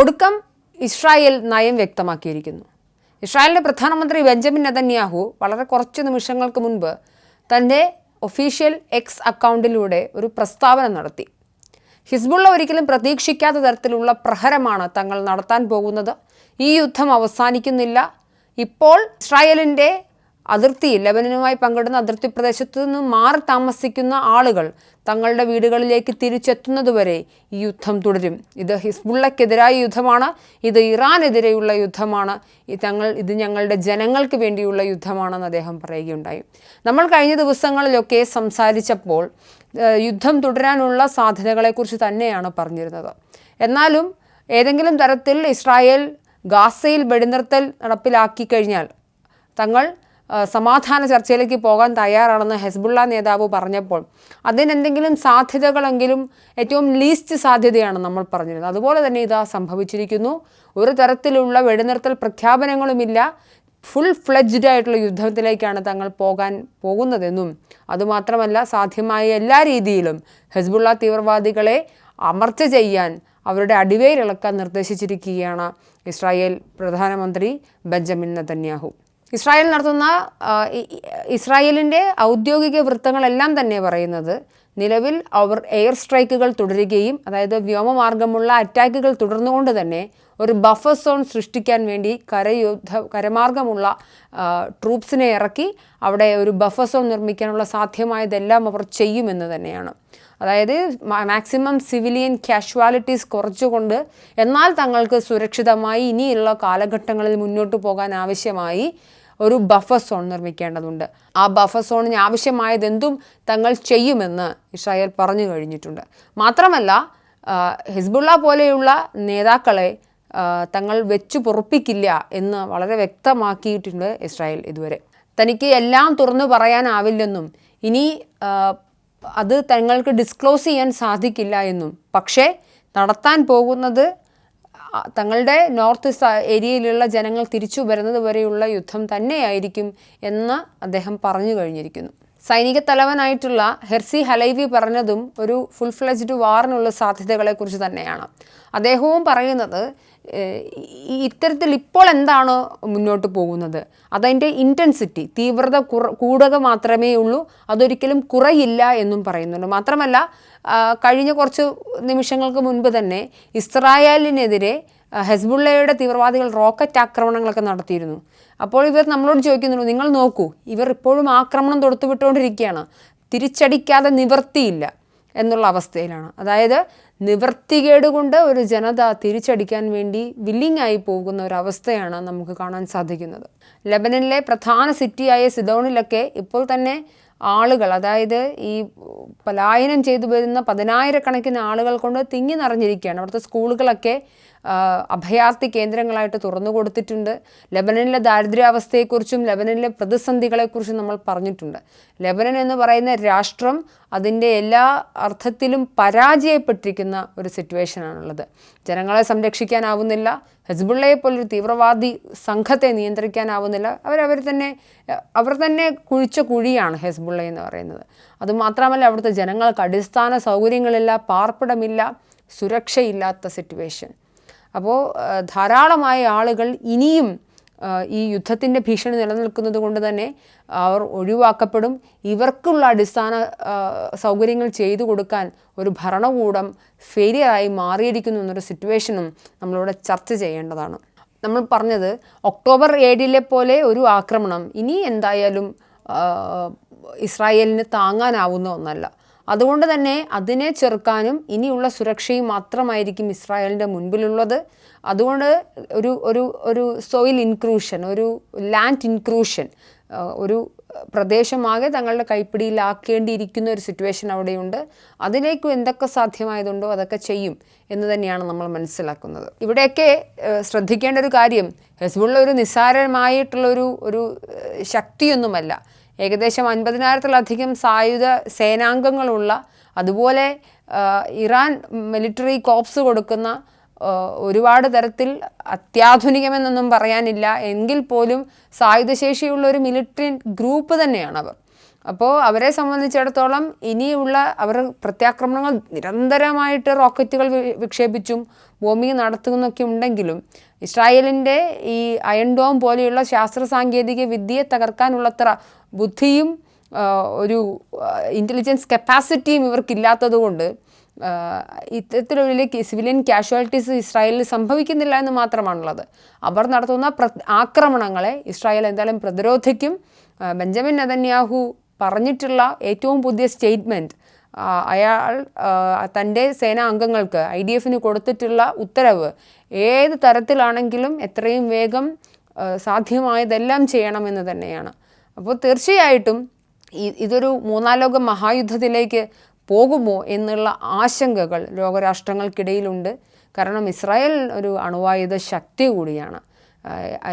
ഒടുക്കം ഇസ്രായേൽ നയം വ്യക്തമാക്കിയിരിക്കുന്നു. ഇസ്രായേലിന്റെ പ്രധാനമന്ത്രി ബെഞ്ചമിൻ നെതന്യാഹു വളരെ കുറച്ച് നിമിഷങ്ങൾക്ക് മുൻപ് തന്റെ ഒഫീഷ്യൽ എക്സ് അക്കൗണ്ടിലൂടെ ഒരു പ്രസ്താവന നടത്തി. ഹിസ്ബുള്ള ഒരിക്കലും പ്രതീക്ഷിക്കാത്ത തരത്തിലുള്ള പ്രഹരമാണ് തങ്ങൾ നടത്താൻ പോകുന്നത്. ഈ യുദ്ധം അവസാനിക്കുന്നില്ല. ഇപ്പോൾ ഇസ്രായേലിന്റെ അതിർത്തി ലബനനുമായി പങ്കിടുന്ന അതിർത്തി പ്രദേശത്ത് നിന്നും മാറി താമസിക്കുന്ന ആളുകൾ തങ്ങളുടെ വീടുകളിലേക്ക് തിരിച്ചെത്തുന്നതുവരെ ഈ യുദ്ധം തുടരും. ഇത് ഹിസ്ബുള്ളക്കെതിരായ യുദ്ധമാണ് ഇത് ഇറാനെതിരെയുള്ള യുദ്ധമാണ് തങ്ങൾ ഇത് ഞങ്ങളുടെ ജനങ്ങൾക്ക് വേണ്ടിയുള്ള യുദ്ധമാണെന്ന് അദ്ദേഹം പറയുകയുണ്ടായി. നമ്മൾ കഴിഞ്ഞ ദിവസങ്ങളിലൊക്കെ സംസാരിച്ചപ്പോൾ യുദ്ധം തുടരാനുള്ള സാധ്യതകളെക്കുറിച്ച് തന്നെയാണ് പറഞ്ഞിരുന്നത്. എന്നാലും ഏതെങ്കിലും തരത്തിൽ ഇസ്രായേൽ ഗാസയിൽ വെടിനിർത്തൽ നടപ്പിലാക്കി കഴിഞ്ഞാൽ തങ്ങൾ സമാധാന ചർച്ചയിലേക്ക് പോകാൻ തയ്യാറാണെന്ന് ഹെസ്ബുള്ള നേതാവ് പറഞ്ഞപ്പോൾ അതിനെന്തെങ്കിലും സാധ്യതകളെങ്കിലും ഏറ്റവും ലീസ്റ്റ് സാധ്യതയാണ് നമ്മൾ പറഞ്ഞിരുന്നത്. അതുപോലെ തന്നെ ഇതാ സംഭവിച്ചിരിക്കുന്നു. ഒരു തരത്തിലുള്ള വെടിനിർത്തൽ പ്രഖ്യാപനങ്ങളുമില്ല. ഫുൾ ഫ്ലെഡ്ജ്ഡ് ആയിട്ടുള്ള യുദ്ധത്തിലേക്കാണ് തങ്ങൾ പോകാൻ പോകുന്നതെന്നും അതുമാത്രമല്ല സാധ്യമായ എല്ലാ രീതിയിലും ഹെസ്ബുള്ള തീവ്രവാദികളെ അമർച്ച ചെയ്യാൻ അവരുടെ അടിവേരിളക്കാൻ നിർദ്ദേശിച്ചിരിക്കുകയാണ് ഇസ്രായേൽ പ്രധാനമന്ത്രി ബെഞ്ചമിൻ നെതന്യാഹു. ഇസ്രായേൽ നടത്തുന്ന ഇസ്രായേലിന്റെ ഔദ്യോഗിക വൃത്തങ്ങളെല്ലാം തന്നെ പറയുന്നത് നിലവിൽ അവർ എയർ സ്ട്രൈക്കുകൾ തുടരുകയും അതായത് വ്യോമമാർഗമുള്ള അറ്റാക്കുകൾ തുടർന്നുകൊണ്ട് തന്നെ ഒരു ബഫർ സോൺ സൃഷ്ടിക്കാൻ വേണ്ടി കരയുദ്ധ കരമാർഗമുള്ള ട്രൂപ്സിനെ ഇറക്കി അവിടെ ഒരു ബഫർ സോൺ നിർമ്മിക്കാനുള്ള സാധ്യമായതെല്ലാം അവർ ചെയ്യുമെന്ന് തന്നെയാണ്. അതായത് മാക്സിമം സിവിലിയൻ കാഷ്വാലിറ്റീസ് കുറച്ചുകൊണ്ട് എന്നാൽ തങ്ങൾക്ക് സുരക്ഷിതമായി ഇനിയുള്ള കാലഘട്ടങ്ങളിൽ മുന്നോട്ട് പോകാൻ ആവശ്യമായി ഒരു ബഫർ സോൺ നിർമ്മിക്കേണ്ടതുണ്ട്. ആ ബഫർ സോണിന് ആവശ്യമായതെന്തും തങ്ങൾ ചെയ്യുമെന്ന് ഇസ്രായേൽ പറഞ്ഞു കഴിഞ്ഞിട്ടുണ്ട്. മാത്രമല്ല ഹിസ്ബുള്ള പോലെയുള്ള നേതാക്കളെ തങ്ങൾ വെച്ചു പൊറുപ്പിക്കില്ല എന്ന് വളരെ വ്യക്തമാക്കിയിട്ടുണ്ട് ഇസ്രായേൽ ഇതുവരെ. തനിക്ക് എല്ലാം തുറന്നു പറയാനാവില്ലെന്നും ഇനി അത് തങ്ങൾക്ക് ഡിസ്ക്ലോസ് ചെയ്യാൻ സാധിക്കില്ല എന്നും. പക്ഷേ നടത്താൻ പോകുന്നത് തങ്ങളുടെ നോർത്ത് ഏരിയയിലുള്ള ജനങ്ങൾ തിരിച്ചു വരുന്നത് വരെയുള്ള യുദ്ധം തന്നെയായിരിക്കും എന്ന് അദ്ദേഹം പറഞ്ഞു കഴിഞ്ഞിരിക്കുന്നു. സൈനിക തലവനായിട്ടുള്ള ഹെർസി ഹലൈവി പറഞ്ഞതും ഒരു ഫുൾ ഫ്ലെജ്ഡ് വാറിനുള്ള സാധ്യതകളെക്കുറിച്ച് തന്നെയാണ്. അദ്ദേഹവും പറയുന്നത് ഇത്തരത്തിൽ ഇപ്പോൾ എന്താണ് മുന്നോട്ട് പോകുന്നത്? അതതിന്റെ ഇന്റൻസിറ്റി തീവ്രത കൂടുക മാത്രമേ ഉള്ളൂ അതൊരിക്കലും കുറയില്ല എന്നും പറയുന്നുണ്ട്. മാത്രമല്ല കഴിഞ്ഞ കുറച്ച് നിമിഷങ്ങൾക്ക് മുൻപ് തന്നെ ഇസ്രായേലിനെതിരെ ഹെസ്ബുള്ളയുടെ തീവ്രവാദികൾ റോക്കറ്റ് ആക്രമണങ്ങളൊക്കെ നടത്തിയിരുന്നു. അപ്പോൾ ഇവർ നമ്മളോട് ചോദിക്കുന്നുള്ളൂ നിങ്ങൾ നോക്കൂ ഇവർ ഇപ്പോഴും ആക്രമണം തൊടുത്തുവിട്ടുകൊണ്ടിരിക്കുകയാണ്. തിരിച്ചടിക്കാതെ നിവർത്തിയില്ല. എന്നുള്ള അവസ്ഥയിലാണ്. അതായത് നിവർത്തികേട് കൊണ്ട് ഒരു ജനത തിരിച്ചടിക്കാൻ വേണ്ടി വില്ലിംഗ് ആയി പോകുന്ന ഒരു അവസ്ഥയാണ് നമുക്ക് കാണാൻ സാധിക്കുന്നത്. ലബനനിലെ പ്രധാന സിറ്റിയായ സിദോണിലൊക്കെ ഇപ്പോൾ തന്നെ ആളുകൾ അതായത് ഈ പലായനം ചെയ്തു വരുന്ന പതിനായിരക്കണക്കിന് ആളുകൾ കൊണ്ട് തിങ്ങി നിറഞ്ഞിരിക്കുകയാണ്. അവിടുത്തെ സ്കൂളുകളൊക്കെ അഭയാർത്ഥി കേന്ദ്രങ്ങളായിട്ട് തുറന്നു കൊടുത്തിട്ടുണ്ട്. ലെബനനിലെ ദാരിദ്ര്യാവസ്ഥയെക്കുറിച്ചും ലെബനനിലെ പ്രതിസന്ധികളെക്കുറിച്ചും നമ്മൾ പറഞ്ഞിട്ടുണ്ട്. ലെബനൻ എന്ന് പറയുന്ന രാഷ്ട്രം അതിന്റെ എല്ലാ അർത്ഥത്തിലും പരാജയപ്പെട്ടിരിക്കുന്ന ഒരു സിറ്റുവേഷനാണുള്ളത്. ജനങ്ങളെ സംരക്ഷിക്കാനാവുന്നില്ല. ഹെസ്ബുള്ളയെ പോലൊരു തീവ്രവാദി സംഘത്തെ നിയന്ത്രിക്കാനാവുന്നില്ല. അവരവർ തന്നെ അവർ തന്നെ കുഴിച്ച കുഴിയാണ് ഹെസ്ബുള്ള എന്ന് പറയുന്നത്. അതുമാത്രമല്ല അവിടുത്തെ ജനങ്ങൾക്ക് അടിസ്ഥാന സൗകര്യങ്ങളില്ല പാർപ്പിടമില്ല സുരക്ഷയില്ലാത്ത സിറ്റുവേഷൻ. അപ്പോൾ ധാരാളമായ ആളുകൾ ഇനിയും ഈ യുദ്ധത്തിന്റെ ഭീഷണി നിലനിൽക്കുന്നത് കൊണ്ട് തന്നെ അവർ ഒഴിവാക്കപ്പെടും. ഇവർക്കുള്ള അടിസ്ഥാന സൗകര്യങ്ങൾ ചെയ്തു കൊടുക്കാൻ ഒരു ഭരണകൂടം ഫെയിലിയറായി മാറിയിരിക്കുന്നു എന്നൊരു സിറ്റുവേഷനും നമ്മളിവിടെ ചർച്ച ചെയ്യേണ്ടതാണ്. നമ്മൾ പറഞ്ഞത് ഒക്ടോബർ ഏഴിലെ പോലെ ഒരു ആക്രമണം ഇനി എന്തായാലും ഇസ്രായേലിന് താങ്ങാനാവുന്ന ഒന്നല്ല. അതുകൊണ്ട് തന്നെ അതിനെ ചെറുക്കാനും ഇനിയുള്ള സുരക്ഷയും മാത്രമായിരിക്കും ഇസ്രായേലിന്റെ മുൻപിലുള്ളത്. അതുകൊണ്ട് ഒരു ഒരു ഒരു സോയിൽ ഇൻക്രൂഷൻ ഒരു ലാൻഡ് ഇൻക്രൂഷൻ ഒരു പ്രദേശമാകെ തങ്ങളുടെ കൈപ്പിടിയിലാക്കേണ്ടിയിരിക്കുന്ന ഒരു സിറ്റുവേഷൻ അവിടെയുണ്ട്. അതിലേക്ക് എന്തൊക്കെ സാധ്യമായതുണ്ടോ അതൊക്കെ ചെയ്യും എന്ന് തന്നെയാണ് നമ്മൾ മനസ്സിലാക്കുന്നത്. ഇവിടെയൊക്കെ ശ്രദ്ധിക്കേണ്ട ഒരു കാര്യം ഹെസ്ബുള്ള ഒരു നിസ്സാരമായിട്ടുള്ളൊരു ഒരു ശക്തിയൊന്നുമല്ല. ഏകദേശം അൻപതിനായിരത്തിലധികം സായുധ സേനാംഗങ്ങളുള്ള അതുപോലെ ഇറാൻ മിലിറ്ററി കോപ്സ് കൊടുക്കുന്ന ഒരുപാട് തരത്തിൽ അത്യാധുനികമെന്നൊന്നും പറയാനില്ല. എങ്കിൽ പോലും സായുധശേഷിയുള്ള ഒരു മിലിറ്ററി ഗ്രൂപ്പ് തന്നെയാണ് അവർ അപ്പോൾ അവരെ സംബന്ധിച്ചിടത്തോളം ഇനിയുള്ള അവർ പ്രത്യാക്രമണങ്ങൾ നിരന്തരമായിട്ട് റോക്കറ്റുകൾ വിക്ഷേപിച്ചും ബോംബിംഗ് നടത്തുന്നൊക്കെ ഉണ്ടെങ്കിലും ഇസ്രായേലിന്റെ ഈ അയൺ ഡോം പോലെയുള്ള ശാസ്ത്ര സാങ്കേതിക വിദ്യയെ തകർക്കാനുള്ളത്ര ബുദ്ധിയും ഒരു ഇന്റലിജൻസ് കപ്പാസിറ്റിയും ഇവർക്കില്ലാത്തതുകൊണ്ട് ഇത്തരത്തിലുള്ള സിവിലിയൻ കാഷ്വാലിറ്റീസ് ഇസ്രായേലിൽ സംഭവിക്കുന്നില്ല എന്ന് മാത്രമാണുള്ളത്. അവർ നടത്തുന്ന ആക്രമണങ്ങളെ ഇസ്രായേൽ എന്തായാലും പ്രതിരോധിക്കും. ബെഞ്ചമിൻ നെതന്യാഹു പറഞ്ഞിട്ടുള്ള ഏറ്റവും പുതിയ സ്റ്റേറ്റ്മെന്റ് അയാൾ തന്റെ സേനാ അംഗങ്ങൾക്ക് ഐ ഡി എഫിന് കൊടുത്തിട്ടുള്ള ഉത്തരവ് ഏത് തരത്തിലാണെങ്കിലും എത്രയും വേഗം സാധ്യമായതെല്ലാം ചെയ്യണമെന്ന് തന്നെയാണ്. അപ്പോൾ തീർച്ചയായിട്ടും ഇതൊരു മൂന്നാലോക മഹായുദ്ധത്തിലേക്ക് പോകുമോ എന്നുള്ള ആശങ്കകൾ ലോകരാഷ്ട്രങ്ങൾക്കിടയിലുണ്ട്. കാരണം ഇസ്രായേൽ ഒരു അണുവായുധ ശക്തി കൂടിയാണ്.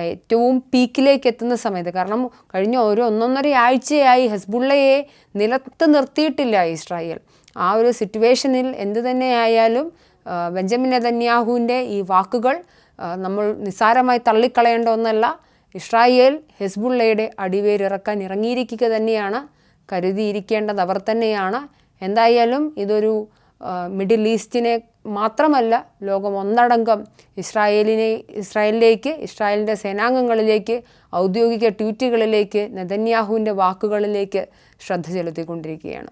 ഏറ്റവും പീക്കിലേക്ക് എത്തുന്ന സമയത്ത്. കാരണം കഴിഞ്ഞ ഒരു ഒന്നൊന്നര ആഴ്ചയായി ഹസ്ബുള്ളയെ നിലത്ത് നിർത്തിയിട്ടില്ല ഇസ്രായേൽ. ആ ഒരു സിറ്റുവേഷനിൽ എന്ത് തന്നെയായാലും ബെഞ്ചമിൻ നെതന്യാഹുവിന്റെ ഈ വാക്കുകൾ നമ്മൾ നിസ്സാരമായി തള്ളിക്കളയേണ്ട ഒന്നല്ല. ഇസ്രായേൽ ഹെസ്ബുള്ളയുടെ അടിവേരിറക്കാൻ ഇറങ്ങിയിരിക്കുക തന്നെയാണ് കരുതിയിരിക്കേണ്ടത്. അവർ തന്നെയാണ്. എന്തായാലും ഇതൊരു മിഡിൽ ഈസ്റ്റിനെ മാത്രമല്ല ലോകം ഒന്നടങ്കം ഇസ്രായേലിനെ ഇസ്രായേലിലേക്ക് ഇസ്രായേലിന്റെ സേനാംഗങ്ങളിലേക്ക് ഔദ്യോഗിക ട്വീറ്റുകളിലേക്ക് നെതന്യാഹുവിന്റെ വാക്കുകളിലേക്ക് ശ്രദ്ധ ചെലുത്തിക്കൊണ്ടിരിക്കുകയാണ്.